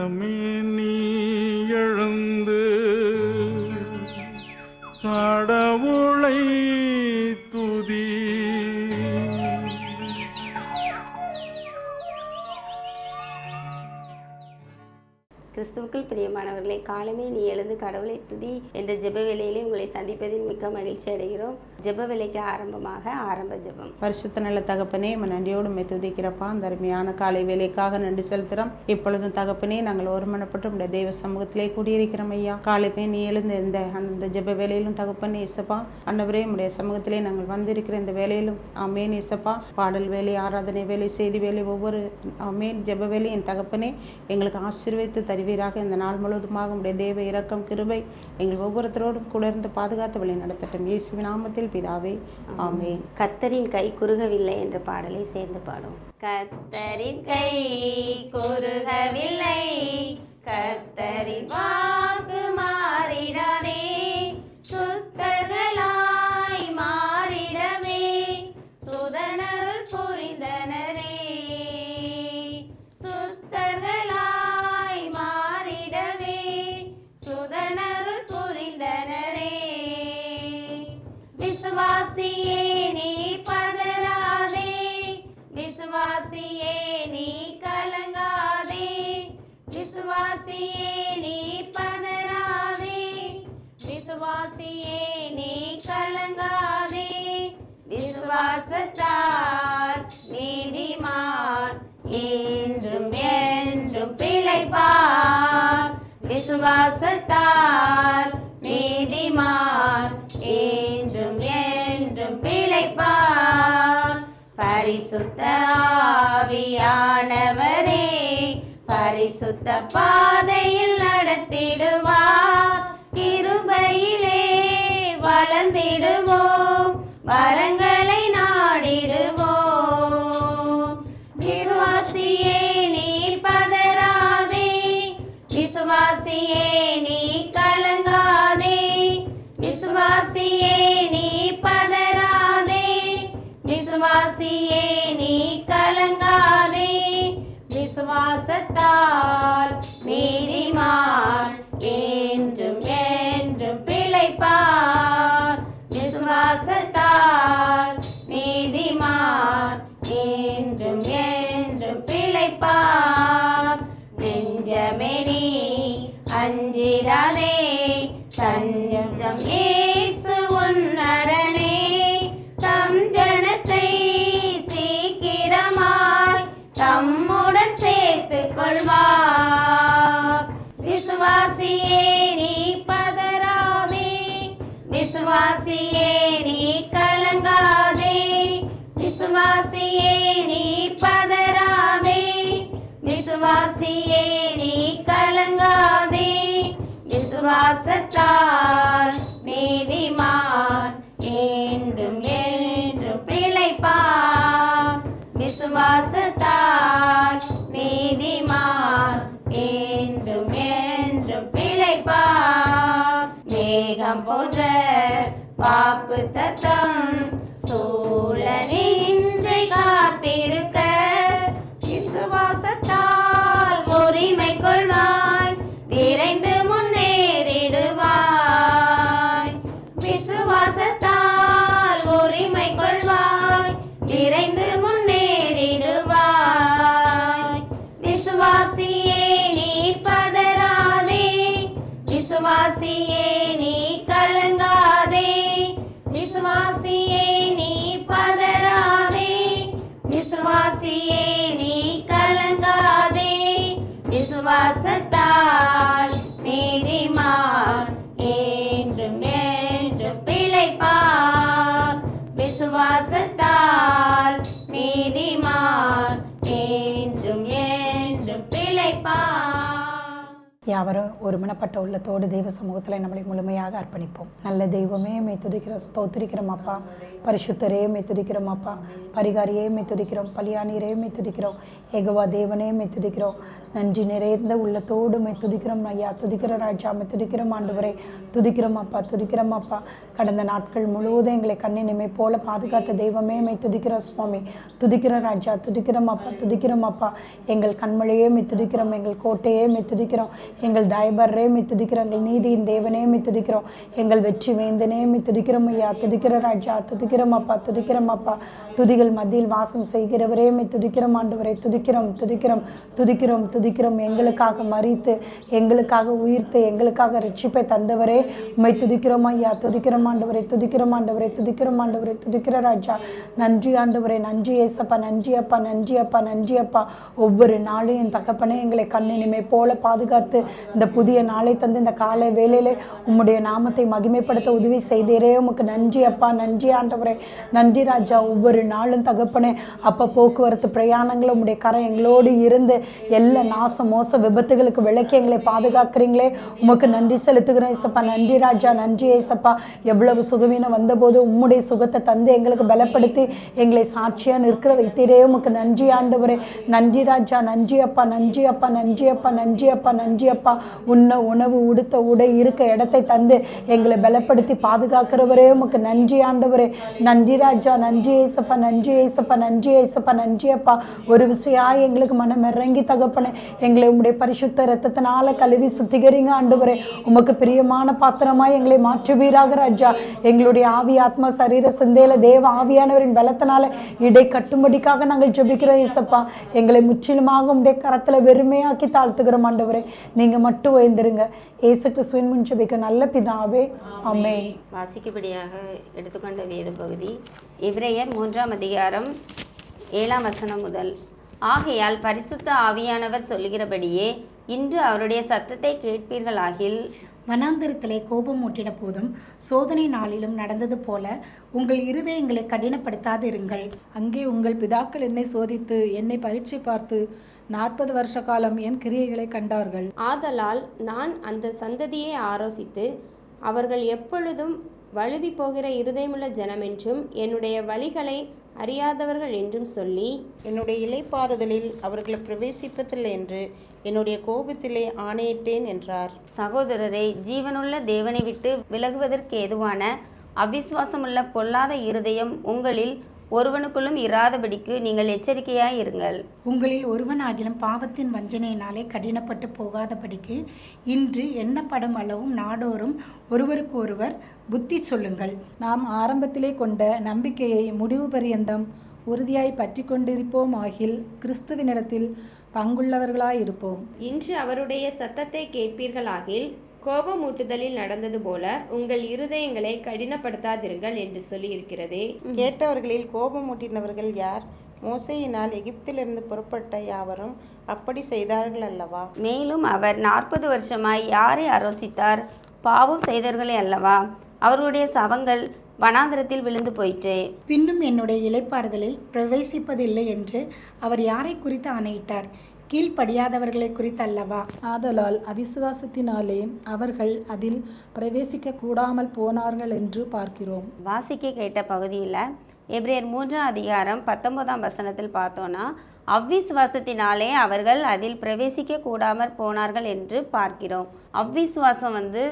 மனமே நீ எழுந்து கடவுளை துதி. கிறிஸ்துவுக்குள் பிரியமானவர்களே காலமே நீ எழுந்து கடவுளை துதி என்ற ஜெப வேலையிலே உங்களை சந்திப்பதில் மிக்க மகிழ்ச்சி அடைகிறோம். ஜெப வேலைக்கு ஆரம்பமாக ஆரம்ப ஜெபம். பரிசுத்த நல்ல தகப்பனே நம்ம நன்றியோடு மெத்துதிக்கிறப்பா அந்த அருமையான காலை வேலைக்காக நன்றி செலுத்துகிறோம் இப்பொழுதும் தகப்பனே நாங்கள் ஒருமனப்பட்டு உடைய தெய்வ சமூகத்திலே குடியிருக்கிறோம் ஐயா. காலைமே நீ எழுந்த இந்த அந்த ஜெப வேலையிலும் தகப்பனே இசப்பா அன்னவரே உடைய சமூகத்திலே நாங்கள் வந்திருக்கிற இந்த வேலையிலும் அமேன் இசப்பா பாடல் வேலை ஆராதனை வேலை செய்தி வேலை ஒவ்வொரு அமேன் ஜெப வேலை. என் தகப்பனே எங்களுக்கு ஆசீர்வதித்து தருவீராக. இந்த நாள் முழுவதுமாக உடைய தெய்வ இரக்கம் கிருபை எங்கள் ஒவ்வொருத்தரோடும் குளிர்ந்து பாதுகாத்து வழி நடத்தட்டும். இயேசுவின் நாமத்தில் பிதாவே ஆமே கத்தரின் கை குறுகவில்லை என்ற பாடலை சேர்ந்து பாடும். கத்தரின் கை குறுகவில்லை. கத்தரி வாக்கு மாறிடாதே. சுத்தர்களாய் மா வாசத்தார் நீதிமான் என்றும் என்றும் பிழைப்பார். விசுவாசத்தார் நீதிமான் என்றும் என்றும் பிழைப்பார். பரிசுத்த ஆவியானவரே பரிசுத்த பாதையில் நீதிமான் என்றும் என்றும் பிழைப்பார். விசுவாசத்தார் நீதிமான் என்றும் என்றும் பிழைப்பார். நெஞ்சமெனி நீ தஞ்சம் ஏ விசுவாசியே நீ கலங்காதே. விசுவாசத்தால் நீதிமான் என்றும் என்றும் பிழைப்பார். விசுவாசத்தால் நீதிமான் என்றும் என்றும் பிழைப்பார். மேகம் போன்ற பாப்பு தத்தம் யாவரும் ஒரு மனப்பட்ட உள்ளத்தோடு தெய்வ சமூகத்தில் நம்மளை முழுமையாக அர்ப்பணிப்போம். நல்ல தெய்வமே மே துதிக்கிறோம் ஸ்தோத்திரிக்கிறோம் அப்பா. பரிசுத்தரே மே துதிக்கிறோம் அப்பா. பரிகாரியே மே துதிக்கிறோம். பலியானீரே மே துதிக்கிறோம். ஏகவா தேவனே மே துதிக்கிறோம். நன்றி நிறைந்த உள்ளத்தோடு மே துதிக்கிறோம் ஐயா. துதிக்கிற ராஜா மே துதிக்கிறோம் ஆண்டவரே. துதிக்கிறோம் அப்பா. துதிக்கிறோம் அப்பா. கடந்த நாட்கள் முழுவதும் எங்களை கண்ணினிமை போல பாதுகாத்த தெய்வமே மே துதிக்கிறோம் சுவாமி. துதிக்கிற ராஜா துதிக்கிறோம் அப்பா. துதிக்கிறோம் அப்பா. எங்கள் கண்மழையே மே துதிக்கிறோம். எங்கள் கோட்டையே மே துதிக்கிறோம். எங்கள் தயபரே மே துதிக்கிறோம் எங்கள் நீதியின் தேவனே மித்துதிக்கிறோம் துதிக்கிறோம் எங்கள் வெற்றி வேந்தனே மே துதிக்கிறோம் ஐயா. துதிக்கிற ராஜா துதிக்கிறோம் அப்பா துதிக்கிறோம் அப்பா. துதிகள் மத்தியில் வாசம் செய்கிறவரே மே துதிக்கிறோம் ஆண்டவரே. துதிக்கிறோம் துதிக்கிறோம் துதிக்கிறோம் துதிக்கிறோம். எங்களுக்காக மறித்து எங்களுக்காக உயிர்த்து எங்களுக்காக ரட்சிப்பை தந்தவரே உம்மை துதிக்கிறோம் ஐயா. துதிக்கிறோம் ஆண்டவரை துதிக்கிறோம் ஆண்டவரை துதிக்கிறோம் ஆண்டவரை. துதிக்கிற ராஜா நன்றி ஆண்டவரே. நன்றி ஏசப்பா நன்றி அப்பா நன்றி அப்பா நன்றி அப்பா. ஒவ்வொரு நாளும் என் தகப்பனே எங்களை கண்ணினிமை போல பாதுகாத்து இந்த புதிய நாளை தந்து இந்த காலை வேலையில் உம்முடைய நாமத்தை மகிமைப்படுத்த உதவி செய்தீரே. உமக்கு நன்றி அப்பா நன்றி ஆண்டவரே. நன்றி ராஜா ஒவ்வொரு நாளும் தகப்பனே. அப்போ போக்குவரத்து பிரயாணங்களும் உம்முடைய கரை எங்களோடு இருந்து எல்லா நாச மோச விபத்துகளுக்கு விளக்கி எங்களை பாதுகாக்கிறீங்களே. உமக்கு நன்றி செலுத்துகிறோம் ஏசப்பா நன்றி ராஜா நன்றி ஏசப்பா எவ்வளவு சுகவீனம் வந்தபோது உம்முடைய சுகத்தை தந்து எங்களுக்கு பலப்படுத்தி எங்களை சாட்சியாக நிற்கிற வைத்தீரே. உமக்கு நன்றி ஆண்டவரே. நன்றி ராஜா நன்றி அப்பா நன்றி அப்பா நன்றி அப்பா நன்றி அப்பா நன்றி அப்பா. உண்ண உணவு உடுத்த உடை இருக்க இடத்தை தந்து எங்களை பலப்படுத்தி பாதுகாக்கிறவரே உமக்கு நன்றி ஆண்டவரே. நன்றி ராஜா நன்றி ஏசப்பா நன்றி ஏசப்பா நன்றி ஏசப்பா நன்றி அப்பா. ஒரு விசையாக எங்களுக்கு மனம் இறங்கி தகப்பனே எங்களை உங்களுடைய பரிசுத்த ரத்தத்தினால கழுவி சுத்திகரிங்க ஆண்டவரே. உமக்கு பிரியமான பாத்திரமாக எங்களை மாற்றுவீராக ராஜா. எங்களுடைய ஆவி ஆத்மா சரீர சிந்தையில தேவ ஆவியானவரின் பலத்தினால இடை கட்டும்படிக்காக நாங்கள் ஜெபிக்கிறோம் ஏசப்பா. எங்களை முற்றிலுமாக உடைய கரத்துல வெறுமையாக்கி தாழ்த்துகிறோம் ஆண்டவரே. நீங்க மட்டும் உயர்ந்திருங்க ஏசு கிறிஸ்துவின் முன் ஜெபிக்க நல்ல பிதாவே. ஆமென். வாசிக்கும்படியாக எடுத்துக்கொண்ட வேத பகுதி எபிரேயர் மூன்றாம் அதிகாரம் ஏழாம் வசனம் முதல். ஆகையால் பரிசுத்த ஆவியானவர் சொல்லுகிறபடியே இன்று அவருடைய சத்தத்தை கேட்பீர்களாகில். வனாந்திரத்திலே கோபம் மூட்டின போதும் சோதனை நாளிலும் நடந்தது போல உங்கள் இருதயங்களை கடினப்படுத்தாதிருங்கள். அங்கே உங்கள் பிதாக்கள் என்னை சோதித்து என்னை பரீட்சை பார்த்து நாற்பது வருஷ காலம் என் கிரியைகளை கண்டார்கள். ஆதலால் நான் அந்த சந்ததியை ஆரோசித்து அவர்கள் எப்பொழுதும் வழுவி போகிற இருதயமுள்ள ஜனமென்றும் என்னுடைய வழிகளை அறியாதவர்கள் என்றும் சொல்லி என்னுடைய இலைப்பாறுதலில் அவர்களை பிரவேசிப்பதில்லை என்று என்னுடைய கோபத்திலே ஆணையிட்டேன் என்றார். சகோதரரை ஜீவனுள்ள தேவனை விட்டு விலகுவதற்கு ஏதுவான அவிசுவாசமுள்ள பொல்லாத இருதயம் உங்களில் ஒருவனுக்குள்ளும் இராதபடிக்கு நீங்கள் எச்சரிக்கையாய் இருங்கள். உங்களில் ஒருவனாகிலும் பாவத்தின் வஞ்சனையினாலே கடினப்பட்டு போகாதபடிக்கு இன்று எண்ணப்படும் அளவும் நாடோறும் ஒருவருக்கு ஒருவர் புத்தி சொல்லுங்கள். நாம் ஆரம்பத்திலே கொண்ட நம்பிக்கையை முடிவு பரியந்தம் உறுதியாய் பற்றி கொண்டிருப்போம் ஆகில் கிறிஸ்துவினிடத்தில் பங்குள்ளவர்களாயிருப்போம். இன்று அவருடைய சத்தத்தை கேட்பீர்களாகில் கோபமூட்டுதலில் நடந்தது போல உங்கள் இருதயங்களை கடினப்படுத்தாதிருங்கள் என்று சொல்லியிருக்கிறதே. கேட்டவர்களில் கோபமூட்டினவர்கள் யார்? மோசையினால் எகிப்திலிருந்து புறப்பட்ட யாவரும் அப்படி செய்தார்கள் அல்லவா? மேலும் அவர் நாற்பது வருஷமாய் யாரை ஆரோசித்தார்? பாவம் செய்தவர்களே அல்லவா? அவர்களுடைய சவங்கள் வனாந்திரத்தில் விழுந்து போயிற்றே. பின்னும் என்னுடைய இலைப்பாறுதலில் பிரவேசிப்பதில்லை என்று அவர் யாரை குறித்து ஆணையிட்டார்? கீழ்ப்படியாதவர்களை குறித்து அல்லவா ஆதலால் அவிசுவாசத்தினாலே அவர்கள் அதில் பிரவேசிக்க கூடாமல் போனார்கள் என்று பார்க்கிறோம். வாசிக்க கேட்ட பகுதியில் எப்ரேயர் மூன்றாம் அதிகாரம் பத்தொன்பதாம் வசனத்தில் பார்த்தோன்னா அவ்விசுவாசத்தினாலே அவர்கள் அதில் பிரவேசிக்க கூடாமற் போனார்கள் என்று பார்க்கிறோம். அவ்விசுவாசம் வந்து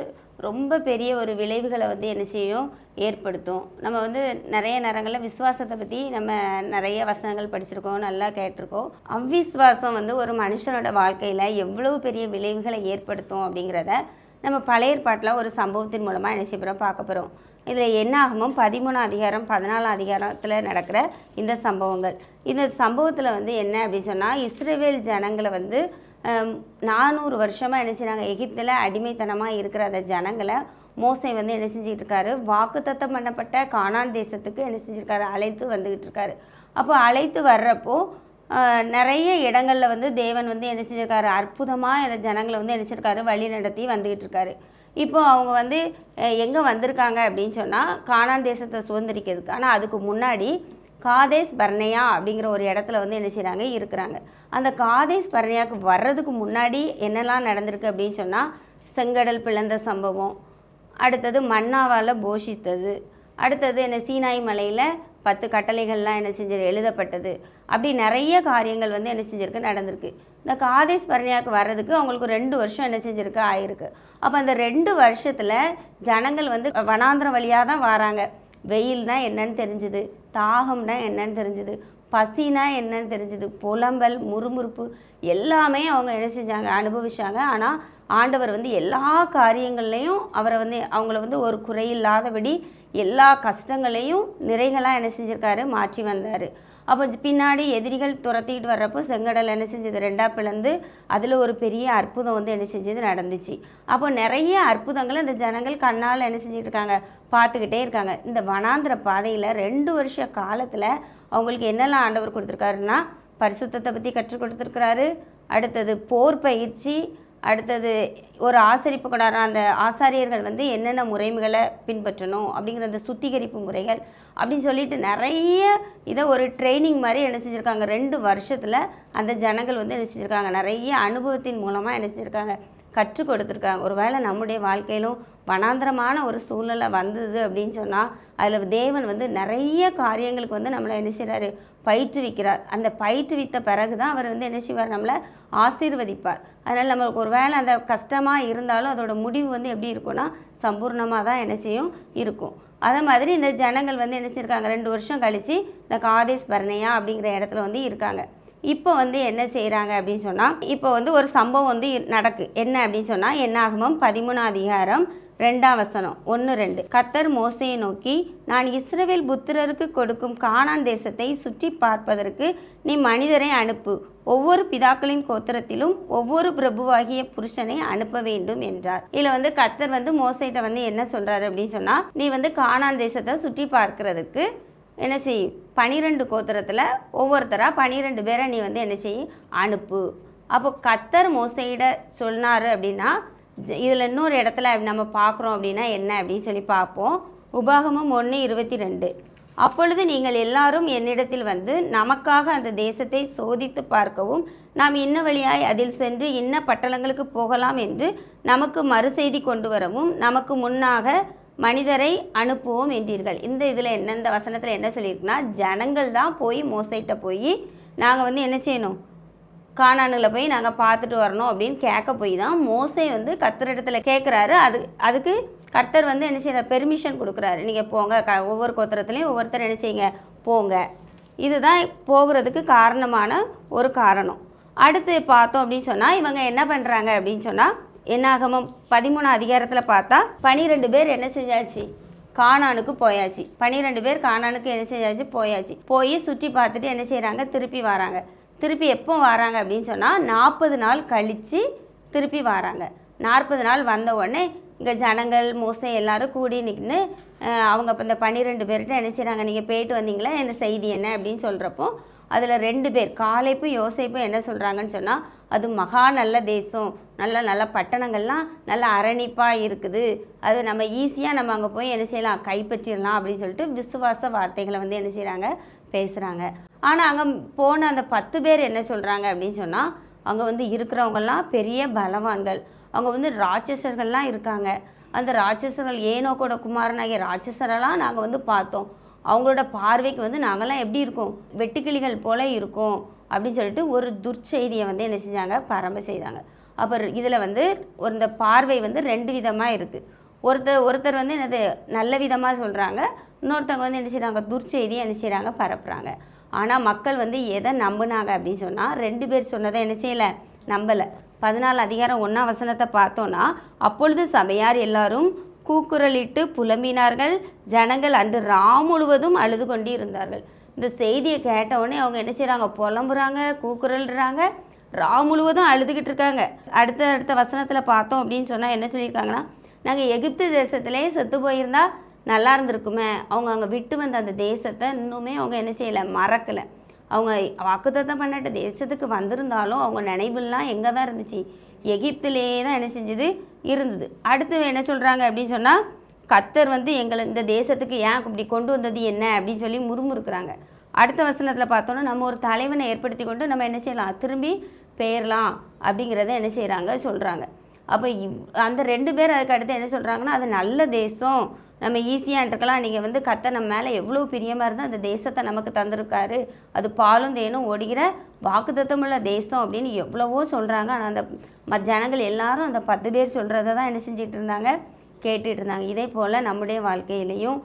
ரொம்ப பெரிய ஒரு விளைவுகளை வந்து என்ன செய்யும்? ஏற்படுத்தும். நம்ம வந்து நிறைய நேரங்களில் விசுவாசத்தை பற்றி நம்ம நிறைய வசனங்கள் படிச்சிருக்கோம் நல்லா கேட்டிருக்கோம். அவ்விஸ்வாசம் வந்து ஒரு மனுஷனோட வாழ்க்கையில் எவ்வளவு பெரிய விளைவுகளை ஏற்படுத்தும் அப்படிங்கிறத நம்ம பழைய ஏற்பாட்டில் ஒரு சம்பவத்தின் மூலமாக என்ன செய்ய பார்க்க போகிறோம் இதில் என்ன ஆகுமோ பதிமூணாம் அதிகாரம் பதினாலாம் அதிகாரத்தில் நடக்கிற இந்த சம்பவங்கள். இந்த சம்பவத்தில் வந்து என்ன அப்படின்னு சொன்னால் இஸ்ரேவேல் ஜனங்களை வந்து நானூறு வருஷமாக என்ன செய்கிறாங்க எகிப்தில் அடிமைத்தனமாக இருக்கிற அந்த ஜனங்களை மோசை வந்து என்ன செஞ்சுட்டு இருக்காரு? வாக்குத்தத்தம் பண்ணப்பட்ட கானான் தேசத்துக்கு என்ன செஞ்சுருக்காரு? அழைத்து வந்துக்கிட்டு இருக்காரு. அப்போ அழைத்து வர்றப்போ நிறைய இடங்களில் வந்து தேவன் வந்து என்ன செஞ்சிருக்காரு? அற்புதமாக இந்த ஜனங்களை வந்து என்ன செஞ்சிருக்காரு? வழி நடத்தி வந்துக்கிட்டு இருக்காரு. இப்போ அவங்க வந்து எங்கே வந்திருக்காங்க அப்படின்னு சொன்னால் காணான் தேசத்தை சுதந்திரிக்கிறதுக்கு. ஆனால் அதுக்கு முன்னாடி காதேஸ் பர்னையா அப்படிங்கிற ஒரு இடத்துல வந்து என்ன செய்கிறாங்க இருக்கிறாங்க. அந்த காதேஸ் பர்னையாவுக்கு வர்றதுக்கு முன்னாடி என்னெல்லாம் நடந்திருக்கு அப்படின்னு சொன்னால் செங்கடல் பிளந்த சம்பவம் அடுத்தது மன்னாவால் போஷித்தது அடுத்தது என்ன சீனாய் மலையில் பத்து கட்டளைகள்லாம் என்ன செஞ்சது எழுதப்பட்டது. அப்படி நிறைய காரியங்கள் வந்து என்ன செஞ்சிருக்கு? நடந்திருக்கு. இந்த காதேஸ் பரணியாவுக்கு வர்றதுக்கு அவங்களுக்கு ரெண்டு வருஷம் என்ன செஞ்சிருக்கு? ஆயிருக்கு. அப்போ அந்த ரெண்டு வருஷத்தில் ஜனங்கள் வந்து வனாந்திரம் வழியாக தான் வராங்க. வெயில்னா என்னன்னு தெரிஞ்சுது தாகம்னா என்னன்னு தெரிஞ்சுது பசினா என்னன்னு தெரிஞ்சுது புலம்பல் முறுமுறுப்பு எல்லாமே அவங்க என்ன செஞ்சாங்க அனுபவிச்சாங்க. ஆனால் ஆண்டவர் வந்து எல்லா காரியங்கள்லையும் அவரை வந்து அவங்கள வந்து ஒரு குறையில்லாதபடி எல்லா கஷ்டங்களையும் நிறைகளாக என்ன செஞ்சுருக்காரு மாற்றி வந்தார். அப்போ பின்னாடி எதிரிகள் துரத்திட்டு வர்றப்போ செங்கடல் என்ன செஞ்சது? ரெண்டாக பிளந்து அதில் ஒரு பெரிய அற்புதம் வந்து என்ன செஞ்சது? நடந்துச்சு. அப்போ நிறைய அற்புதங்களை இந்த ஜனங்கள் கண்ணால் என்ன செஞ்சுட்டு இருக்காங்க? பார்த்துக்கிட்டே இருக்காங்க. இந்த வனாந்திர பாதையில் ரெண்டு வருஷ காலத்தில் அவங்களுக்கு என்னெல்லாம் ஆண்டவர் கொடுத்துருக்காருன்னா பரிசுத்தத்தை பற்றி கற்றுக் கொடுத்துருக்கிறாரு. அடுத்தது போர் பயிற்சி அடுத்தது ஒரு ஆசரிப்பு கொண்டாடுற அந்த ஆசாரியர்கள் வந்து என்னென்ன முறைகளை பின்பற்றணும் அப்படிங்கிற அந்த சுத்திகரிப்பு முறைகள் அப்படின்னு சொல்லிட்டு நிறைய இதை ஒரு ட்ரைனிங் மாதிரி என்ன செஞ்சுருக்காங்க. ரெண்டு வருஷத்தில் அந்த ஜனங்கள் வந்து என்ன செஞ்சுருக்காங்க. நிறைய அனுபவத்தின் மூலமாக என்ன செஞ்சுருக்காங்க. கற்றுக் கொடுத்துருக்காங்க. ஒருவேளை நம்முடைய வாழ்க்கையிலும் வனாந்திரமான ஒரு சூழ்நிலை வந்தது அப்படின்னு சொன்னால் அதில் தேவன் வந்து நிறைய காரியங்களுக்கு வந்து நம்மளை என்ன செய்கிறாரு பயிற்றுவிக்கிறார். அந்த பயிற்றுவித்த பிறகு தான் அவர் வந்து என்ன செய்வார்? நம்மளை ஆசீர்வதிப்பார். அதனால் நம்மளுக்கு ஒரு வேளை அந்த கஷ்டமாக இருந்தாலும் அதோட முடிவு வந்து எப்படி இருக்கும்னா சம்பூர்ணமாக தான் என்ன செய்யும்? இருக்கும். அதே மாதிரி இந்த ஜனங்கள் வந்து என்ன செஞ்சிருக்காங்க ரெண்டு வருஷம் கழித்து இந்த காதேஸ் பர்ணையா அப்படிங்கிற இடத்துல வந்து இருக்காங்க. இப்போ வந்து என்ன செய்கிறாங்க அப்படின்னு சொன்னால் இப்போ வந்து ஒரு சம்பவம் வந்து இ- நடக்கு. என்ன அப்படின்னு சொன்னால் என்னாகமம் பதிமூணாம் அதிகாரம் ரெண்டாம் வசனம் ஒன்று ரெண்டு. கத்தர் மோசையை நோக்கி நான் இஸ்ரவேல் புத்திரருக்கு கொடுக்கும் கானான் தேசத்தை சுற்றி பார்ப்பதற்கு நீ மனிதரை அனுப்பு. ஒவ்வொரு பிதாக்களின் கோத்திரத்திலும் ஒவ்வொரு பிரபுவாகிய புருஷனை அனுப்ப வேண்டும் என்றார். இதில் வந்து கத்தர் வந்து மோசைட்ட வந்து என்ன சொல்றாரு அப்படின்னு சொன்னால் நீ வந்து கானான் தேசத்தை சுற்றி பார்க்கறதுக்கு என்ன செய்? பனிரெண்டு கோத்திரத்தில் ஒவ்வொருத்தராக பனிரெண்டு பேரை நீ வந்து என்ன செய்? அனுப்பு. அப்போ கத்தர் மோசையிட சொன்னார் அப்படின்னா இதில் இன்னொரு இடத்துல நம்ம பார்க்குறோம் அப்படின்னா என்ன அப்படின்னு சொல்லி பார்ப்போம் உபாகமம் ஒன்று இருபத்தி ரெண்டு. அப்பொழுது நீங்கள் எல்லாரும் என்னிடத்தில் வந்து நமக்காக அந்த தேசத்தை சோதித்து பார்க்கவும் நாம் இன்ன வழியாய் அதில் சென்று இன்ன பட்டணங்களுக்கு போகலாம் என்று நமக்கு மறுசெய்தி கொண்டு வரவும் நமக்கு முன்னாக மனிதரை அனுப்புவோம் என்றீர்கள். இந்த இதில் என்ன இந்த வசனத்தில் என்ன சொல்லியிருக்குன்னா ஜனங்கள் தான் போய் மோசைட்ட போய் நாங்கள் வந்து என்ன செய்யணும்? கானானில் போய் நாங்கள் பார்த்துட்டு வரணும் அப்படின்னு கேட்க போய் தான் மோசை வந்து கத்தரிடத்துல கேட்குறாரு அது அதுக்கு கர்த்தர் வந்து என்ன செய்யற பெர்மிஷன் கொடுக்குறாரு. நீங்கள் போங்க க ஒவ்வொரு கோத்திரத்துலையும் ஒவ்வொருத்தர் என்ன செய்யுங்க? போங்க. இதுதான் போகிறதுக்கு காரணமான ஒரு காரணம். அடுத்து பார்த்தோம் அப்படின்னு சொன்னால் இவங்க என்ன பண்ணுறாங்க அப்படின்னு சொன்னால் என்னாகமம் பதிமூணு அதிகாரத்தில் பார்த்தா பனிரெண்டு பேர் என்ன செஞ்சாச்சு? காணானுக்கு போயாச்சு. பனிரெண்டு பேர் காணானுக்கு என்ன செஞ்சாச்சு? போயாச்சு. போய் சுற்றி பார்த்துட்டு என்ன செய்கிறாங்க திருப்பி வராங்க. திருப்பி எப்போ வராங்க அப்படின்னு சொன்னால் நாற்பது நாள் கழித்து திருப்பி வராங்க. நாற்பது நாள் வந்த உடனே இங்கே ஜனங்கள் மோசம் எல்லோரும் கூடி நின்று அவங்க இப்போ இந்த பன்னிரெண்டு பேர்கிட்ட என்ன செய்கிறாங்க நீங்கள் போயிட்டு வந்தீங்களா? இந்த செய்தி என்ன? அப்படின்னு சொல்கிறப்போ அதில் ரெண்டு பேர் காலைப்பும் யோசைப்பும் என்ன சொல்கிறாங்கன்னு சொன்னால் அது மகா நல்ல தேசம். நல்ல நல்ல பட்டணங்கள்லாம் நல்ல அரணிப்பாக இருக்குது. அது நம்ம ஈஸியாக நம்ம அங்கே போய் என்ன செய்யலாம்? கைப்பற்றிடலாம் அப்படின்னு சொல்லிட்டு விசுவாச வார்த்தைகளை வந்து என்ன செய்கிறாங்க பேசுகிறாங்க ஆனால் அங்கே போன அந்த பத்து பேர் என்ன சொல்கிறாங்க அப்படின்னு சொன்னால் அங்கே வந்து இருக்கிறவங்கெல்லாம் பெரிய பலவான்கள். அவங்க வந்து ராட்சசர்கள்லாம் இருக்காங்க. அந்த ராட்சசர்கள் ஏனோக்கோட குமாரனாகிய ராட்சசரெல்லாம் நாங்கள் வந்து பார்த்தோம். அவங்களோட பார்வைக்கு வந்து நாங்கள்லாம் எப்படி இருக்கோம்? வெட்டுக்கிளிகள் போல் இருக்கோம் அப்படின்னு சொல்லிட்டு ஒரு துர்ச்செய்தியை வந்து என்ன செஞ்சாங்க? பரம்ப செய்தாங்க. அப்போ இதில் வந்து ஒரு இந்த பார்வை வந்து ரெண்டு விதமாக இருக்குது ஒருத்தர் ஒருத்தர் வந்து என்னது நல்ல விதமாக சொல்கிறாங்க இன்னொருத்தவங்க வந்து என்ன செய்கிறாங்க துர்ச்செய்தியை என்ன செய்கிறாங்க பரப்புகிறாங்க ஆனால் மக்கள் வந்து எதை நம்பினாங்க அப்படின்னு சொன்னால் ரெண்டு பேர் சொன்னதை என்ன செய்யலை? நம்பலை. பதினாலு அதிகாரம் ஒன்றாம் வசனத்தை பார்த்தோன்னா அப்பொழுது சபையார் எல்லாரும் கூக்குரலிட்டு புலம்பினார்கள். ஜனங்கள் அன்று ரா முழுவதும் அழுது கொண்டு இருந்தார்கள் இந்த செய்தியை கேட்டவுடனே அவங்க என்ன செய்கிறாங்க புலம்புறாங்க கூக்குரல்றாங்க. ரா முழுவதும் அழுதுகிட்டு இருக்காங்க. அடுத்த அடுத்த வசனத்தில் பார்த்தோம் அப்படின்னு சொன்னால் என்ன சொல்லியிருக்காங்கன்னா நாங்கள் எகிப்து தேசத்திலே செத்து போயிருந்தால் நல்லா இருந்திருக்குமே. அவங்க அங்கே விட்டு வந்த அந்த தேசத்தை இன்னுமே அவங்க என்ன செய்யலை? மறக்கலை. அவங்க வாக்குத்தத்தம் பண்ணட்ட தேசத்துக்கு வந்திருந்தாலும் அவங்க நினைவுலாம் எங்கே தான் இருந்துச்சு? எகிப்திலே தான் என்ன செஞ்சது? இருந்தது. அடுத்து என்ன சொல்கிறாங்க அப்படின்னு சொன்னால் கத்தர் வந்து எங்களை இந்த தேசத்துக்கு ஏன் இப்படி கொண்டு வந்தது என்ன அப்படின்னு சொல்லி முறுமுறுக்கிறாங்க. அடுத்த வசனத்தில் பார்த்தோன்னா நம்ம ஒரு தலைவனை ஏற்படுத்தி கொண்டு நம்ம என்ன செய்யலாம்? திரும்பி பெயரலாம் அப்படிங்கிறத என்ன செய்கிறாங்க சொல்கிறாங்க அப்போ இவ் அந்த ரெண்டு பேர் அதுக்கு அடுத்து என்ன சொல்கிறாங்கன்னா அது நல்ல தேசம். நம்ம ஈஸியாக இருக்கலாம். நீங்கள் வந்து கத்த நம்ம மேலே எவ்வளோ பிரியமாக இருந்தால் அந்த தேசத்தை நமக்கு தந்திருக்காரு. அது பாலும் தேனும் ஓடுகிற வாக்குத்தத்தமுள்ள தேசம் அப்படின்னு எவ்வளவோ சொல்கிறாங்க ஆனால் அந்த ம ஜனங்கள் எல்லாரும் அந்த பத்து பேர் சொல்கிறத தான் என்ன செஞ்சிட்டு இருந்தாங்க? கேட்டுட்டு இருந்தாங்க. இதே போல் நம்முடைய வாழ்க்கையிலையும்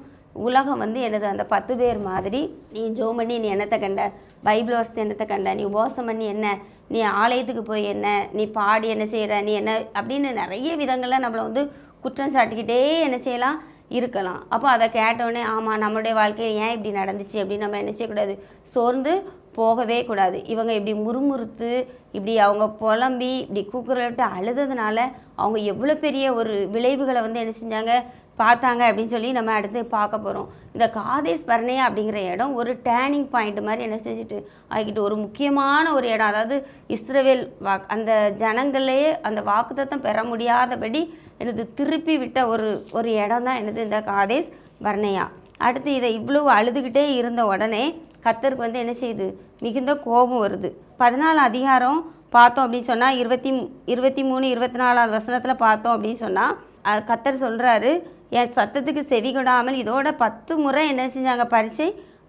உலகம் வந்து எனது அந்த பத்து பேர் மாதிரி நீ ஜோ பண்ணி நீ என்னத்தை கண்ட? பைபிள் வாசத்தை என்னத்தை கண்ட? நீ உபவாசம் பண்ணி என்ன? நீ ஆலயத்துக்கு போய் என்ன? நீ பாடி என்ன செய்கிற நீ என்ன? அப்படின்னு நிறைய விதங்களில் நம்மளை வந்து குற்றம் சாட்டிக்கிட்டே என்ன செய்யலாம்? இருக்கலாம். அப்போ அதை கேட்டோடனே ஆமாம் நம்மளுடைய வாழ்க்கையில் ஏன் இப்படி நடந்துச்சு? அப்படின்னு நம்ம என்ன செய்யக்கூடாது? சோர்ந்து போகவே கூடாது. இவங்க இப்படி முறுமுறுத்து இப்படி அவங்க புலம்பி இப்படி கூக்குரலிட்டு அழுததுனால அவங்க எவ்வளோ பெரிய ஒரு விளைவுகளை வந்து என்ன செஞ்சாங்க? பார்த்தாங்க அப்படின்னு சொல்லி நம்ம அடுத்து பார்க்க போகிறோம் இந்த காதேஸ் பர்னேயா அப்படிங்கிற இடம் ஒரு டேர்னிங் பாயிண்ட் மாதிரி என்ன செஞ்சுட்டு ஆகிட்டு ஒரு முக்கியமான ஒரு இடம். அதாவது இஸ்ரேவேல் வா அந்த ஜனங்களே அந்த வாக்குத்தத்தம் பெற முடியாதபடி எனது திருப்பி விட்ட ஒரு ஒரு இடம் தான் எனது இந்த காதேஸ் வர்ணையா. அடுத்து இதை இவ்வளவு அழுதுகிட்டே இருந்த உடனே கத்தருக்கு வந்து என்ன செய்யுது மிகுந்த கோபம் வருது. பதினாலு அதிகாரம் பார்த்தோம் அப்படின்னு சொன்னால் இருபத்தி இருபத்தி மூணு இருபத்தி நாலாவது வசனத்தில் பார்த்தோம் அப்படின்னு சொன்னால் கத்தர் சொல்கிறாரு என் சத்தத்துக்கு செவி கொடாமல் இதோட பத்து முறை என்ன செஞ்சாங்க? பரீட்சை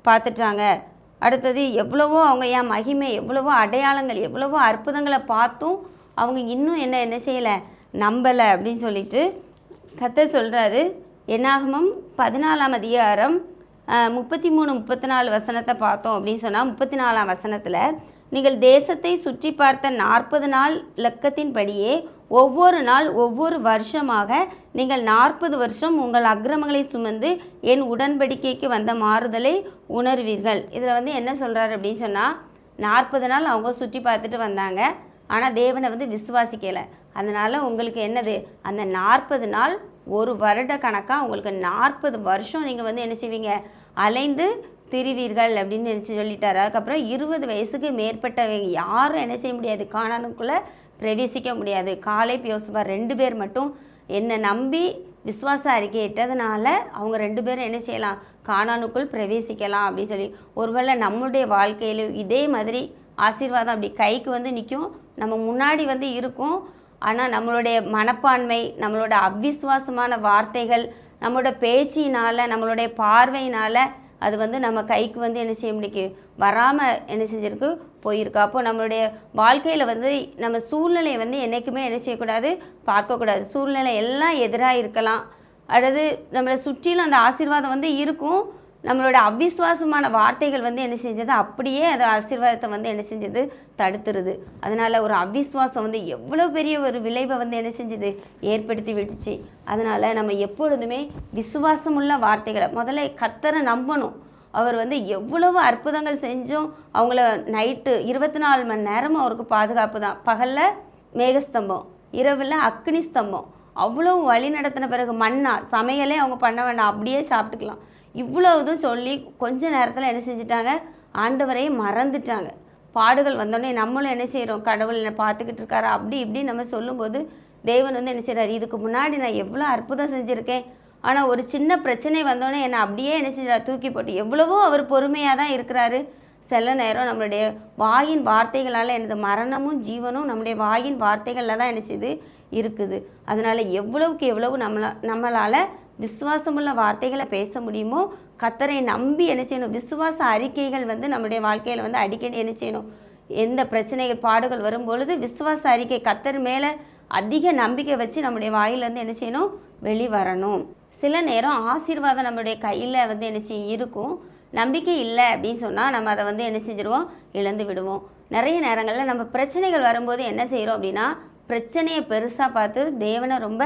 பார்த்துட்டாங்க. அடுத்தது எவ்வளவோ அவங்க என் மகிமை எவ்வளவோ அடையாளங்கள் எவ்வளவோ அற்புதங்களை பார்த்தும் அவங்க இன்னும் என்ன என்ன செய்யலை? நம்பலை அப்படின்னு சொல்லிட்டு கத்தர் சொல்கிறாரு என்னாகமும் பதினாலாம் அதிகாரம் முப்பத்தி மூணு முப்பத்தி நாலு வசனத்தை பார்த்தோம் அப்படின்னு சொன்னால் முப்பத்தி நாலாம் வசனத்தில் நீங்கள் தேசத்தை சுற்றி பார்த்த நாற்பது நாள் லக்கத்தின்படியே ஒவ்வொரு நாள் ஒவ்வொரு வருஷமாக நீங்கள் நாற்பது வருஷம் உங்கள் அக்கிரமங்களை சுமந்து என் உடன்படிக்கைக்கு வந்த மாறுதலை உணர்வீர்கள். இதில் வந்து என்ன சொல்கிறாரு அப்படின்னு சொன்னால் நாற்பது நாள் அவங்க சுற்றி பார்த்துட்டு வந்தாங்க. ஆனால் தேவனை வந்து விசுவாசிக்கலை. அதனால் உங்களுக்கு என்னது? அந்த நாற்பது நாள் ஒரு வருட கணக்காக உங்களுக்கு நாற்பது வருஷம் நீங்கள் வந்து என்ன செய்வீங்க? அலைந்து திரிவீர்கள் அப்படின்னு நினச்சி சொல்லிட்டார். அதுக்கப்புறம் இருபது வயசுக்கு மேற்பட்டவங்க யாரும் என்ன செய்ய முடியாது. காணானுக்குள்ளே பிரவேசிக்க முடியாது. காலை பியோசுபா ரெண்டு பேர் மட்டும் என்னை நம்பி விஸ்வாச அறிக்கை இட்டதுனால அவங்க ரெண்டு பேரும் என்ன செய்யலாம்? காணானுக்குள் பிரவேசிக்கலாம் அப்படின்னு சொல்லி. ஒருவேளை நம்மளுடைய வாழ்க்கையிலும் இதே மாதிரி ஆசீர்வாதம் அப்படி கைக்கு வந்து நிற்கும் நம்ம முன்னாடி வந்து இருக்கும். ஆனால் நம்மளுடைய மனப்பான்மை நம்மளோட அவ்விஸ்வாசமான வார்த்தைகள் நம்மளோட பேச்சினால் நம்மளுடைய பார்வையினால் அது வந்து நம்ம கைக்கு வந்து என்ன செய்ய முடியும் வராமல் என்ன செஞ்சிருக்கு? போயிருக்கு. அப்போ நம்மளுடைய வாழ்க்கையில் வந்து நம்ம சூழ்நிலையை வந்து என்றைக்குமே என்ன செய்யக்கூடாது? பார்க்கக்கூடாது. சூழ்நிலை எல்லாம் எதிராக இருக்கலாம். அல்லது நம்மளை சுற்றிலும் அந்த ஆசீர்வாதம் வந்து இருக்கும். நம்மளோட அவிஸ்வாசமான வார்த்தைகள் வந்து என்ன செஞ்சது? அப்படியே அது ஆசீர்வாதத்தை வந்து என்ன செஞ்சது? தடுத்துருது. அதனால ஒரு அவிஸ்வாசம் வந்து எவ்வளோ பெரிய ஒரு விளைவை வந்து என்ன செஞ்சது? ஏற்படுத்தி விட்டுச்சு. அதனால நம்ம எப்பொழுதுமே விசுவாசமுள்ள வார்த்தைகளை முதல்ல கத்தரை நம்பணும். அவர் வந்து எவ்வளவு அற்புதங்கள் செஞ்சும். அவங்கள நைட்டு இருபத்தி நாலு மணி நேரமும் அவருக்கு பாதுகாப்பு தான். பகலில் மேகஸ்தம்பம் இரவில் அக்னி ஸ்தம்பம் அவ்வளோ வழி நடத்தின பிறகு மண்ணா சமையலே அவங்க பண்ண வேண்டாம். அப்படியே சாப்பிட்டுக்கலாம். இவ்வளவுதும் சொல்லி கொஞ்ச நேரத்தில் என்ன செஞ்சிட்டாங்க? ஆண்டவரையே மறந்துட்டாங்க. பாடுகள் வந்தோடனே நம்மளும் என்ன செய்கிறோம் கடவுள் என்னை பார்த்துக்கிட்டு இருக்காரா? அப்படி இப்படி நம்ம சொல்லும்போது தேவன் வந்து என்ன செய்கிறார் இதுக்கு முன்னாடி நான் எவ்வளோ அற்புதம் செஞ்சுருக்கேன். ஆனால் ஒரு சின்ன பிரச்சனை வந்தோடனே என்னை அப்படியே என்ன செஞ்சார் தூக்கி போட்டு எவ்வளவோ அவர் பொறுமையாக தான் இருக்கிறாரு. சில நேரம் நம்மளுடைய வாயின் வார்த்தைகளால் எனது மரணமும் ஜீவனும் நம்முடைய வாயின் வார்த்தைகளில் தான் என்ன செய்யுது இருக்குது. அதனால் எவ்வளவுக்கு எவ்வளவு நம்மள நம்மளால் விசுவாசமுள்ள வார்த்தைகளை பேச முடியுமோ? கத்தரை நம்பி என்ன செய்யணும்? விசுவாச அறிக்கைகள் வந்து நம்முடைய வாழ்க்கையில் வந்து அடிக்கடி என்ன செய்யணும்? எந்த பிரச்சனைகள் பாடுகள் வரும் பொழுது விசுவாச அறிக்கை கத்தர் மேலே அதிக நம்பிக்கை வச்சு நம்முடைய வாயிலேருந்து என்ன செய்யணும்? வெளிவரணும். சில நேரம் ஆசீர்வாதம் நம்மளுடைய கையில் வந்து என்ன செய்யும் இருக்கும். நம்பிக்கை இல்லை அப்படின்னு சொன்னால் நம்ம அதை வந்து என்ன செஞ்சுருவோம்? இழந்து விடுவோம். நிறைய நேரங்களில் நம்ம பிரச்சனைகள் வரும்போது என்ன செய்கிறோம் அப்படின்னா பிரச்சனையை பெருசாக பார்த்து தேவனை ரொம்ப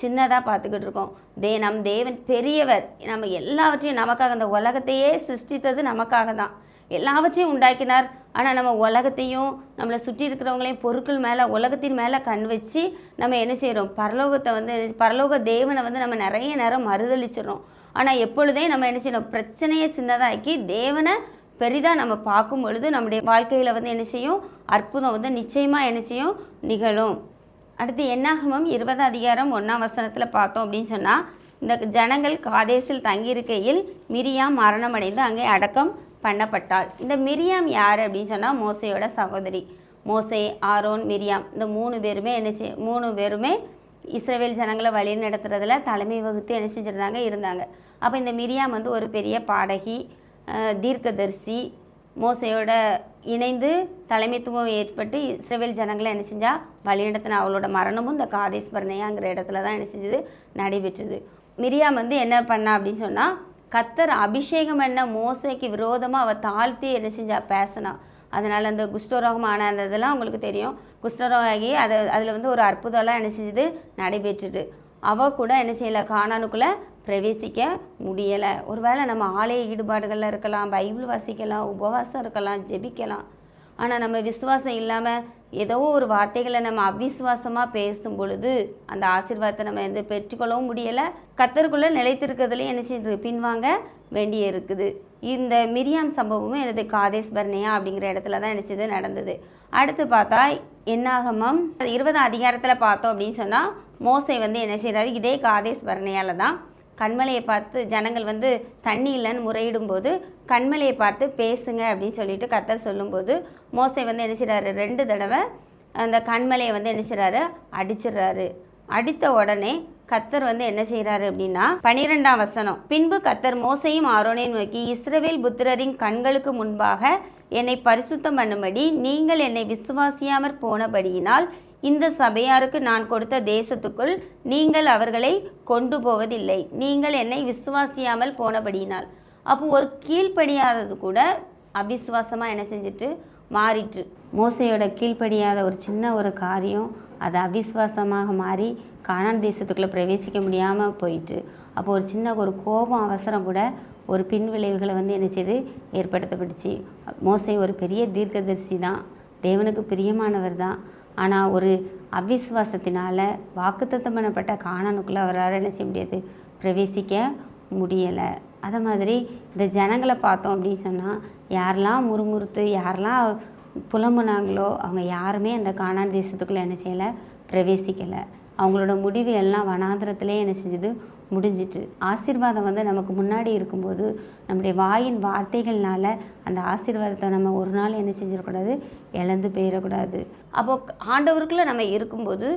சின்னதாக பார்த்துக்கிட்டு இருக்கோம் தே நம் தேவன் பெரியவர். நம்ம எல்லாவற்றையும் நமக்காக அந்த உலகத்தையே சிருஷ்டித்தது நமக்காக தான் எல்லாவற்றையும் உண்டாக்கினார். ஆனால் நம்ம உலகத்தையும் நம்மளை சுற்றி இருக்கிறவங்களையும் பொருட்கள் மேலே உலகத்தின் மேலே கண் வச்சு நம்ம என்ன செய்கிறோம் பரலோகத்தை வந்து பரலோக தேவனை வந்து நம்ம நிறைய நேரம் மறுதளிச்சிடறோம் ஆனால் எப்பொழுதே நம்ம என்ன செய்யணும்? பிரச்சனையை சின்னதாக்கி தேவனை பெரிதாக நம்ம பார்க்கும் பொழுது நம்முடைய வாழ்க்கையில் வந்து என்ன செய்யும்? அற்புதம் வந்து நிச்சயமாக என்ன செய்யும்? நிகழும். அடுத்து என்னாகமம் இருபது அதிகாரம் ஒன்றாம் வசனத்தில் பார்த்தோம் அப்படின்னு சொன்னால் இந்த ஜனங்கள் காதேசில் தங்கியிருக்கையில் மிரியாம் மரணமடைந்து அங்கே அடக்கம் பண்ணப்பட்டாள். இந்த மிரியாம் யார் அப்படின்னு சொன்னால் மோசையோட சகோதரி. மோசே ஆரோன் மிரியாம் இந்த மூணு பேருமே என்ன செய் மூணு பேருமே இஸ்ரேவேல் ஜனங்களை வழி நடத்துறதுல தலைமை வகுத்து என்ன செஞ்சுருந்தாங்க? இருந்தாங்க. அப்போ இந்த மிரியாம் வந்து ஒரு பெரிய பாடகி தீர்க்கதர்சி தீர்க்கதரிசி மோசையோட இணைந்து தலைமைத்துவம் ஏற்பட்டு இஸ்ரேவேல் ஜனங்களை என்ன செஞ்சா? வழிநடத்தின அவளோட மரணமும் இந்த காதேஸ்மரணையாங்கிற இடத்துல தான் என்ன செஞ்சது? நடைபெற்றது. மிரியாம் வந்து என்ன பண்ணா அப்படின்னு சொன்னால் கத்தர் அபிஷேகம் பண்ண மோசைக்கு விரோதமாக அவள் தாழ்த்தி என்ன செஞ்சா? பேசினா. அதனால் அந்த குஷ்டரோகம் ஆன அந்த இதெல்லாம் உங்களுக்கு தெரியும். குஷ்டரோகி ஆகி அதை அதில் வந்து ஒரு அற்புதம்லாம் என்ன செஞ்சது? நடைபெற்றுது. அவள் கூட என்ன செய்யலை. காணானுக்குள்ளே பிரவேசிக்க முடியலை. ஒருவேளை நம்ம ஆலய ஈடுபாடுகளில் இருக்கலாம் பைபிள் வாசிக்கலாம் உபவாசம் இருக்கலாம் ஜெபிக்கலாம். ஆனால் நம்ம விசுவாசம் இல்லாமல் ஏதோ ஒரு வார்த்தைகளை நம்ம அவிசுவாசமாக பேசும் பொழுது அந்த ஆசீர்வாதத்தை நம்ம வந்து பெற்றுக்கொள்ளவும் முடியலை. கத்தருக்குள்ளே நிலைத்திருக்கிறதுலேயே என்ன செய்யுது பின்வாங்க வேண்டிய இருக்குது. இந்த மிரியாம் சம்பவமும் எனது காதேஸ் பர்ணியா அப்படிங்கிற இடத்துல தான் நினச்சது நடந்தது. அடுத்து பார்த்தா என்னாகமம் இருபதாம் அதிகாரத்தில் பார்த்தோம் அப்படின்னு சொன்னால் மோசை வந்து என்ன செய்கிறாரு இதே காதேஸ் பர்னியால தான் கண்மலையை பார்த்து ஜனங்கள் வந்து தண்ணி இல்லைன்னு முறையிடும்போது கண்மலையை பார்த்து பேசுங்க அப்படின்னு சொல்லிட்டு கத்தர் சொல்லும்போது மோசை வந்து என்ன செய்கிறாரு ரெண்டு தடவை அந்த கண்மலையை வந்து என்ன செய்கிறாரு அடிச்சிடுறாரு. அடித்த உடனே கத்தர் வந்து என்ன செய்கிறாரு அப்படின்னா பனிரெண்டாம் வசனம் பின்பு கத்தர் மோசையும் ஆரோனையும் நோக்கி இஸ்ரவேல் புத்திரரின் கண்களுக்கு முன்பாக என்னை பரிசுத்தம் பண்ணும்படி நீங்கள் என்னை விசுவாசியாமற் போனபடியினால் இந்த சபையாருக்கு நான் கொடுத்த தேசத்துக்குள் நீங்கள் அவர்களை கொண்டு போவதில்லை நீங்கள் என்னை விசுவாசியாமல் போனபடியினால். அப்போ ஒரு கீழ்ப்படியாதது கூட அவிசுவாசமாக என்ன செஞ்சுட்டு மாறிட்டு மோசையோட கீழ்ப்படியாத ஒரு சின்ன ஒரு காரியம் அது அவிசுவாசமாக மாறி கானான் தேசத்துக்குள்ளே பிரவேசிக்க முடியாமல் போயிட்டு அப்போ ஒரு சின்ன ஒரு கோபம் அவசரம் கூட ஒரு பின் விளைவுகளை வந்து என்ன செய்து? ஏற்படுத்தப்பட்டுச்சு. மோசை ஒரு பெரிய தீர்க்கதரிசி தான் தேவனுக்கு பிரியமானவர் தான் ஆனால் ஒரு அவிஸ்வாசத்தினால் வாக்குத்தத்தம் பண்ணப்பட்ட காணானுக்குள்ளே அவரால் என்ன செய்ய முடியாது? பிரவேசிக்க முடியலை. அதை மாதிரி இந்த ஜனங்களை பார்த்தோம் அப்படின்னு சொன்னால் யாரெல்லாம் முறுமுறுத்து யாரெல்லாம் புலம்புனாங்களோ அவங்க யாருமே அந்த காணான் தேசத்துக்குள்ளே என்ன செய்யலை? பிரவேசிக்கலை. அவங்களோட முடிவு எல்லாம் வனாந்திரத்திலே என்ன செஞ்சது? முடிஞ்சிட்டு ஆசீர்வாதம் வந்து நமக்கு முன்னாடி இருக்கும்போது நம்முடைய வாயின் வார்த்தைகள்னால அந்த ஆசீர்வாதத்தை நம்ம ஒரு நாள் என்ன செஞ்சிடக்கூடாது? இழந்து போயிடக்கூடாது. அப்போ ஆண்டவருக்குள்ளே நம்ம இருக்கும்போது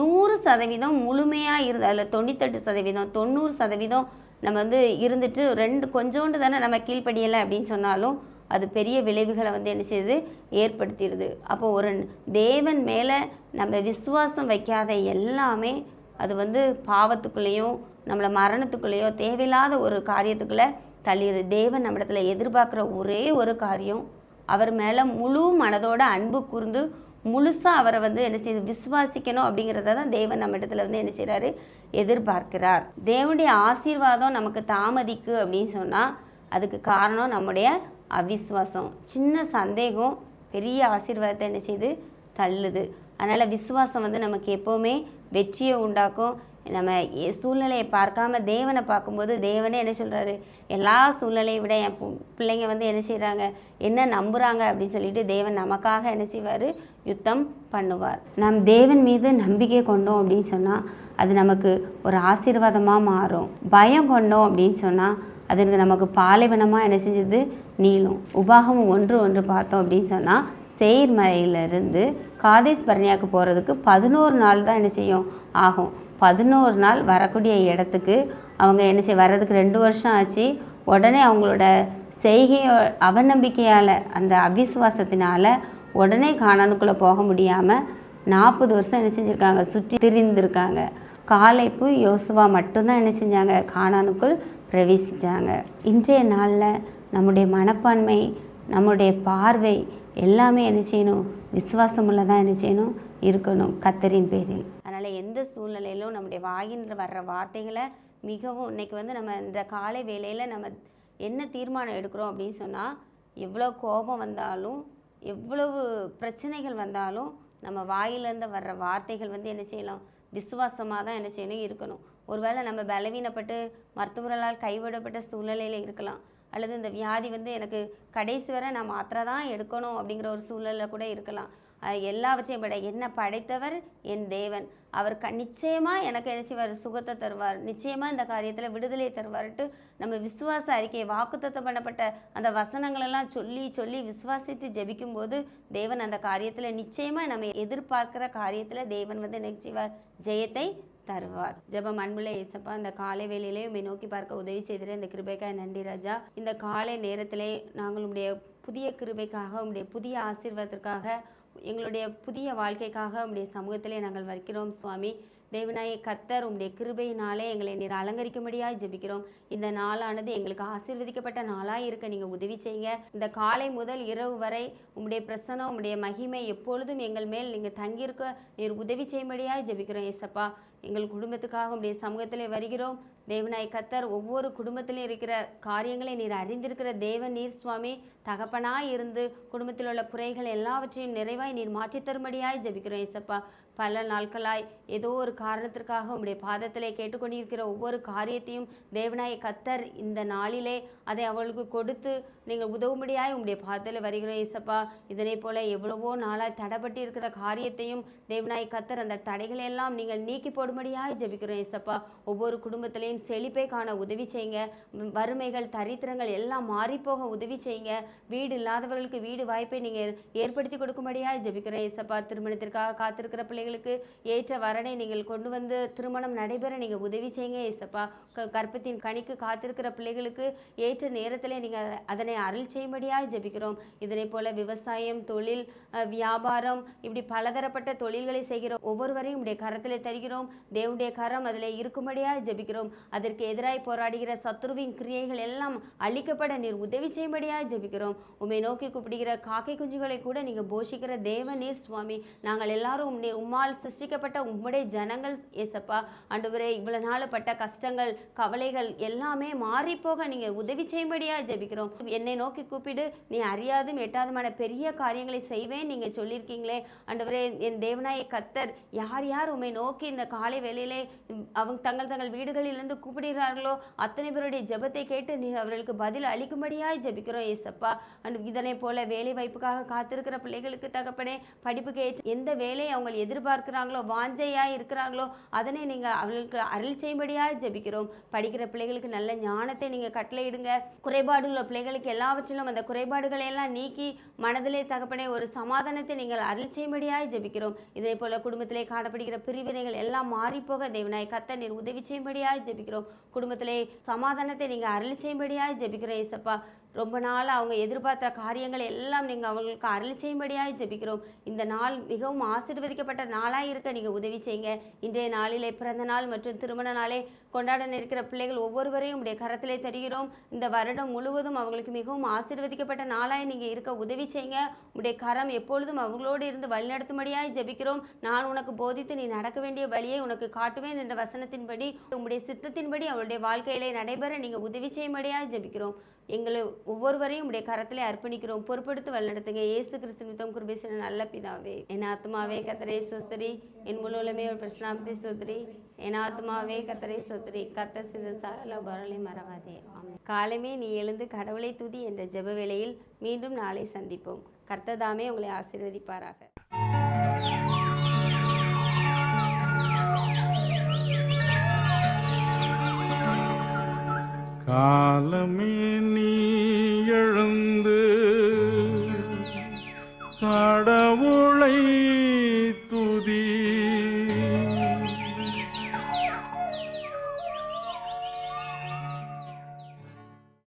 நூறு சதவீதம் முழுமையாக இருந்து அதில் தொண்ணூத்தெட்டு சதவீதம் தொண்ணூறு சதவீதம் நம்ம வந்து இருந்துட்டு ரெண்டு கொஞ்சோண்டு தானே நம்ம கீழ்ப்படியலை அப்படின்னு சொன்னாலும் அது பெரிய விளைவுகளை வந்து என்ன செய்யுது? ஏற்படுத்திடுது. அப்போ ஒரு தேவன் மேலே நம்ம விசுவாசம் வைக்காத எல்லாமே அது வந்து பாவத்துக்குள்ளேயும் நம்மளை மரணத்துக்குள்ளேயோ தேவையில்லாத ஒரு காரியத்துக்குள்ளே தள்ளிடுது. தேவன் நம்மிடத்துல எதிர்பார்க்குற ஒரே ஒரு காரியம் அவர் மேலே முழு மனதோட அன்பு கூர்ந்து முழுசாக அவரை வந்து என்ன செய்யுது விசுவாசிக்கணும் அப்படிங்கிறத தான் தேவன் நம்ம இடத்துல வந்து என்ன செய்கிறாரு எதிர்பார்க்கிறார். தேவனுடைய ஆசீர்வாதம் நமக்கு தாமதிக்கு அப்படின்னு சொன்னால் அதுக்கு காரணம் நம்முடைய அவிஸ்வாசம் சின்ன சந்தேகம் பெரிய ஆசீர்வாதத்தை என்ன செய்யுது தள்ளுது. அதனால் விசுவாசம் வந்து நமக்கு எப்போவுமே வெற்றியை உண்டாக்கும். நம்ம எ- சூழ்நிலையை பார்க்காம தேவனை பார்க்கும்போது தேவனே என்ன சொல்கிறாரு எல்லா சூழ்நிலையை விட என் பு- பிள்ளைங்க வந்து என்ன செய்கிறாங்க என்ன நம்புகிறாங்க அப்படின்னு சொல்லிட்டு தேவன் நமக்காக என்ன செய்வார்? யுத்தம் பண்ணுவார். நம் தேவன் மீது நம்பிக்கை கொண்டோம் அப்படின்னு சொன்னால் அது நமக்கு ஒரு ஆசீர்வாதமாக மாறும். பயம் கொண்டோம் அப்படின்னு சொன்னால் அதுக்கு நமக்கு பாலைவனமாக என்ன செஞ்சது? நீளும். உபாகம் ஒன்று ஒன்று பார்த்தோம் அப்படின்னு சொன்னால் செயிர் மலையிலிருந்து காதேஸ் பரணியாவுக்கு போகிறதுக்கு பதினோரு நாள் தான் என்ன செய்யும்? ஆகும். பதினோரு நாள் வரக்கூடிய இடத்துக்கு அவங்க என்ன செய்ய வர்றதுக்கு ரெண்டு வருஷம் ஆச்சு. உடனே அவங்களோட செய்கையோ அவநம்பிக்கையால் அந்த அவிசுவாசத்தினால் உடனே காணானுக்குள்ளே போக முடியாமல் நாற்பது வருஷம் என்ன செஞ்சுருக்காங்க? சுற்றி திரிந்திருக்காங்க. காலைப்பு யோசுவா மட்டும்தான் என்ன செஞ்சாங்க? காணானுக்குள் பிரவேசித்தாங்க இன்றைய நாளில் நம்முடைய மனப்பான்மை நம்முடைய பார்வை எல்லாமே என்ன செய்யணும்? விசுவாசமுள்ளதாக என்ன செய்யணும்? இருக்கணும். கத்தரின் பேரில். அதனால் எந்த சூழ்நிலையிலும் நம்முடைய வாயின்ற வர்ற வார்த்தைகளை மிகவும் இன்றைக்கி வந்து நம்ம இந்த காலை வேலையில் நம்ம என்ன தீர்மானம் எடுக்கிறோம் அப்படின்னு சொன்னால் எவ்வளோ கோபம் வந்தாலும் எவ்வளவு பிரச்சனைகள் வந்தாலும் நம்ம வாயிலேருந்து வர்ற வார்த்தைகள் வந்து என்ன செய்யலாம்? விசுவாசமாக தான் என்ன செய்யணும்? இருக்கணும். ஒருவேளை நம்ம பலவீனப்பட்டு மருத்துவர்களால் கைவிடப்பட்ட சூழ்நிலையில் இருக்கலாம். அல்லது இந்த வியாதி வந்து எனக்கு கடைசி வரை நான் மாத்திரை தான் எடுக்கணும் அப்படிங்கிற ஒரு சூழலில் கூட இருக்கலாம். எல்லாவற்றையும் விட என்ன படைத்தவர் என் தேவன். அவர் க நிச்சயமாக எனக்கு என்ன செய்வார் சுகத்தை தருவார். நிச்சயமாக இந்த காரியத்தில் விடுதலை தருவார்ட்டு நம்ம விசுவாச அறிக்கை வாக்குத்தத்தம் பண்ணப்பட்ட அந்த வசனங்களெல்லாம் சொல்லி சொல்லி விசுவாசித்து ஜெபிக்கும்போது தேவன் அந்த காரியத்தில் நிச்சயமாக நம்ம எதிர்பார்க்குற காரியத்தில் தேவன் வந்து என்ன செய்வார்? ஜெயத்தை தருவார். ஜெபம் அன்புள்ள ஏசப்பா இந்த காலை வேலையிலே உண்மை நோக்கி பார்க்க உதவி செய்திட இந்த கிருபைக்காய் நன்றி ராஜா. இந்த காலை நேரத்திலே நாங்கள் உம்முடைய புதிய கிருபைக்காக உங்களுடைய புதிய ஆசீர்வாதத்திற்காக எங்களுடைய புதிய வாழ்க்கைக்காக உங்களுடைய சமூகத்திலே நாங்கள் வருகிறோம் சுவாமி. தேவனாய கத்தர் உம்முடைய கிருபையினாலே எங்களை நீர் அலங்கரிக்கும்படியாக ஜெபிக்கிறோம். இந்த நாளானது எங்களுக்கு ஆசீர்வதிக்கப்பட்ட நாளாக இருக்க நீங்கள் உதவி செய்யுங்க. இந்த காலை முதல் இரவு வரை உம்முடைய பிரசனம் உம்முடைய மகிமை எப்பொழுதும் எங்கள் மேல் நீங்கள் தங்கியிருக்க நீர் உதவி செய்யும்படியாக ஜெபிக்கிறோம் ஏசப்பா. எங்கள் குடும்பத்துக்காக உடைய சமூகத்திலே வருகிறோம். தேவனாய் கத்தர் ஒவ்வொரு குடும்பத்திலும் இருக்கிற காரியங்களை நீர் அறிந்திருக்கிற தேவ நீர் சுவாமி தகப்பனாய் இருந்து குடும்பத்தில் உள்ள குறைகள் எல்லாவற்றையும் நிறைவாய் நீர் மாற்றித் தரும்படியாய் ஜபிக்கிறோம் ஏசப்பா. பல நாட்களாய் ஏதோ ஒரு காரணத்திற்காக உங்களுடைய பாதத்திலே கேட்டுக்கொண்டிருக்கிற ஒவ்வொரு காரியத்தையும் தேவனாய கத்தர் இந்த நாளிலே அதை அவளுக்கு கொடுத்து நீங்கள் உதவும்படியாய் உங்களுடைய பாதத்தில் வருகிறோம் ஏசப்பா. இதனை போல எவ்வளவோ நாளாய் தடைப்பட்டு இருக்கிற காரியத்தையும் தேவநாய் கத்தர் அந்த தடைகளை எல்லாம் நீங்கள் நீக்கி போடும்படியாய் ஜெபிக்கிறோம் ஏசப்பா. ஒவ்வொரு குடும்பத்திலையும் செழிப்பை காண உதவி செய்யுங்க. வறுமைகள் தரித்திரங்கள் எல்லாம் மாறிப்போக உதவி செய்யுங்க. வீடு இல்லாதவர்களுக்கு வீடு வாய்ப்பை நீங்கள் ஏற்படுத்தி கொடுக்கும்படியாய் ஜெபிக்கிறோம் ஏசப்பா. திருமணத்திற்காக காத்திருக்கிற பிள்ளைகளுக்கு ஏற்ற வரனை நீங்கள் கொண்டு வந்து திருமணம் நடைபெற நீங்கள் உதவி செய்யுங்க ஏசப்பா. க கணிக்கு காத்திருக்கிற பிள்ளைகளுக்கு ஏற்ற நேரத்தில் நீங்கள் அதனை அருள் செய்யும்படியாய் ஜெபிக்கிறோம். இதனை போல விவசாயம் தொழில் வியாபாரம் இப்படி பலதரப்பட்ட தொழில்களை செய்கிறோம். ஒவ்வொருவரையும் உடைய கரத்தில் தருகிறோம். தேவனுடைய கரம் அதில் இருக்கும்படியாய் ஜெபிக்கிறோம். அதற்கு எதிராய் போராடுகிற சத்ருவின் கிரியைகள் எல்லாம் அழிக்கப்பட நீர் உதவி செய்யும்படியாய் ஜெபிக்கிறோம். உண்மை நோக்கி கூப்பிடுகிற காக்கை குஞ்சுகளை கூட நீங்கள் போஷிக்கிற தேவ நீர் சுவாமி நாங்கள் எல்லாரும் உம்மால் சிருஷ்டிக்கப்பட்ட உம்முடைய ஜனங்கள் ஏசப்பா ஆண்டவரே இவ்வளவு நாள் பட்ட கஷ்டங்கள் கவலைகள் எல்லாமே மாறிப்போக நீங்கள் நீங்க உதவி செய்யும்படியா ஜெபிக்கிறோம். என்னை நோக்கி கூப்பிடு. நீ அறியாதும் எட்டாதுமான பெரிய காரியங்களை செய்வேன். நீங்க சொல்லியிருக்கீங்களே. ஆண்டவரே என் தேவனாய கத்தர் யார் யார் உண்மை நோக்கி இந்த காலை வேளையிலே அவங்க தங்கள் தங்கள் வீடுகளிலிருந்து கூப்பிடுகிறார்களோ அத்தனை பேருடைய ஜெபத்தை கேட்டு நீ அவர்களுக்கு பதில் அளிக்கும்படியாய் ஜெபிக்கிறோம் ஏசப்பா. அண்ட் இதனை போல வேலை வாய்ப்புக்காக காத்திருக்கிற பிள்ளைகளுக்கு தகப்பனே படிப்புக்கு ஏற்ற எந்த வேலையை அவங்க எதிர்பார்க்கிறாங்களோ வாஞ்சையாய் இருக்கிறாங்களோ அதனை நீங்க அவர்களுக்கு அருள் செய்யும்படியாய் ஜெபிக்கிறோம். படிக்கிற பிள்ளைகளுக்கு நல்ல ஞானத்தை நீங்க கட்டளையிடுங்க. குறைபாடு உள்ள பிள்ளைகளுக்கு எல்லாவற்றிலும் அந்த குறைபாடுகளை எல்லாம் நீக்கி மனதிலே தகப்பனே ஒரு சமாதானத்தை நீங்கள் அருள் செய்யும்படியாய் ஜெபிக்கிறோம். இதே போல குடும்பத்திலே காணப்படுகிற பிரிவினைகள் எல்லாம் மாறிப்போக தேவனாய் கத்த நீர் உதவி செய்யும்படியாய் ஜெபிக்கிறோம். குடும்பத்திலே சமாதானத்தை நீங்கள் அருள் செய்யும்படியாய் ஜெபிக்கிறோம் ஏசப்பா. ரொம்ப நாள் அவங்க எதிர்பார்த்த காரியங்கள் எல்லாம் நீங்கள் அவங்களுக்கு அருள் செய்யும்படியாக ஜெபிக்கிறோம். இந்த நாள் மிகவும் ஆசீர்வதிக்கப்பட்ட நாளாக இருக்க நீங்கள் உதவி செய்யுங்க. இன்றைய நாளிலே பிறந்த நாள் மற்றும் திருமண நாளே கொண்டாட இருக்கிற பிள்ளைகள் ஒவ்வொருவரையும் உடைய கரத்திலே தருகிறோம். இந்த வருடம் முழுவதும் அவங்களுக்கு மிகவும் ஆசீர்வதிக்கப்பட்ட நாளாய் நீங்கள் இருக்க உதவி செய்யுங்க. உடைய கரம் எப்பொழுதும் அவங்களோடு இருந்து வழிநடத்தும்படியாய் ஜெபிக்கிறோம். நான் உனக்கு போதித்து நீ நடக்க வேண்டிய வழியை உனக்கு காட்டுவேன் என்ற வசனத்தின்படி உங்களுடைய சித்தத்தின்படி அவளுடைய வாழ்க்கையிலே நடைபெற நீங்கள் உதவி செய்யும்படியாய் ஜெபிக்கிறோம். எங்களை ஒவ்வொருவரையும் உடைய கரத்திலே அர்ப்பணிக்கிறோம். பொறுப்படுத்து வழிநடத்துங்க. ஏசு கிறிஸ்து நிமித்தம் கிருபேசன நல்ல பிதாவே என் ஆத்மாவே கத்தரே சோஸ்திரி என் முழுவலுமே ஒரு பிரசனாமத்தை சோதரி. என் ஆத்மாவே கத்தரே சோதரி. கத்த சிறு சகல பரலை மறவாதே. ஆமென். காலமே நீ எழுந்து கடவுளை துதி என்ற ஜெப வேளையில் மீண்டும் நாளை சந்திப்போம். கர்த்ததாமே உங்களை ஆசீர்வதிப்பாராக. காலமே நீ எழுந்து கடவுள்